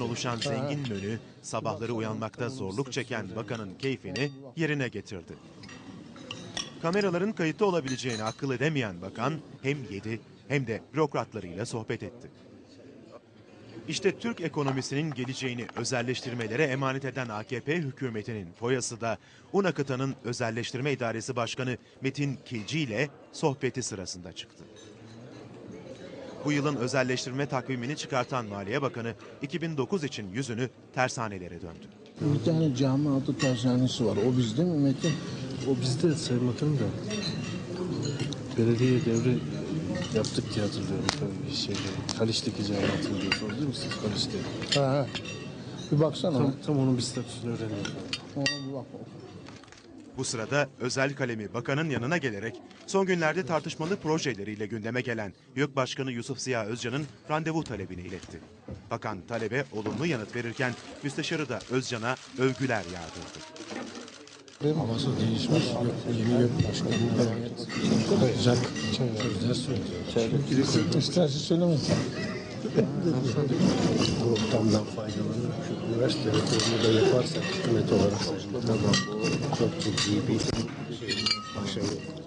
oluşan zengin menü sabahları uyanmakta zorluk çeken bakanın keyfini yerine getirdi. Kameraların kayıtlı olabileceğini akıl edemeyen bakan hem yedi hem de bürokratlarıyla sohbet etti. İşte Türk ekonomisinin geleceğini özelleştirmelere emanet eden AKP hükümetinin foyası da Un Akıtan'ın Özelleştirme İdaresi Başkanı Metin Kilci ile sohbeti sırasında çıktı. Bu yılın özelleştirme takvimini çıkartan Maliye Bakanı 2009 için yüzünü tersanelere döndü. Bir tane cami adı tersanesi var. O bizde mi Metin? O bizde Sayın Bakanım da belediye devre yaptık diye hatırlıyorum. Tabii şeyde, Haliç'teki cami hatırlıyorsunuz değil mi siz Haliç'te? Ha, ha. Bir baksana. Tam, tam onun bir statüsünü öğreniyorum. Ona bir bak. Bu sırada özel kalemi bakanın yanına gelerek son günlerde tartışmalı projeleriyle gündeme gelen YÖK Başkanı Yusuf Ziya Özcan'ın randevu talebini iletti. Bakan talebe olumlu yanıt verirken müsteşarı da Özcan'a övgüler yağdırdı. Havası değişmiş. Yeni bir başkanı gayet güzel sözler söylüyor. İsterse söylemeyin. Bu ortamdan faydalanıp üniversite reformu da yaparsak hükümet olarak tamam çok ciddi bir şey inşallah.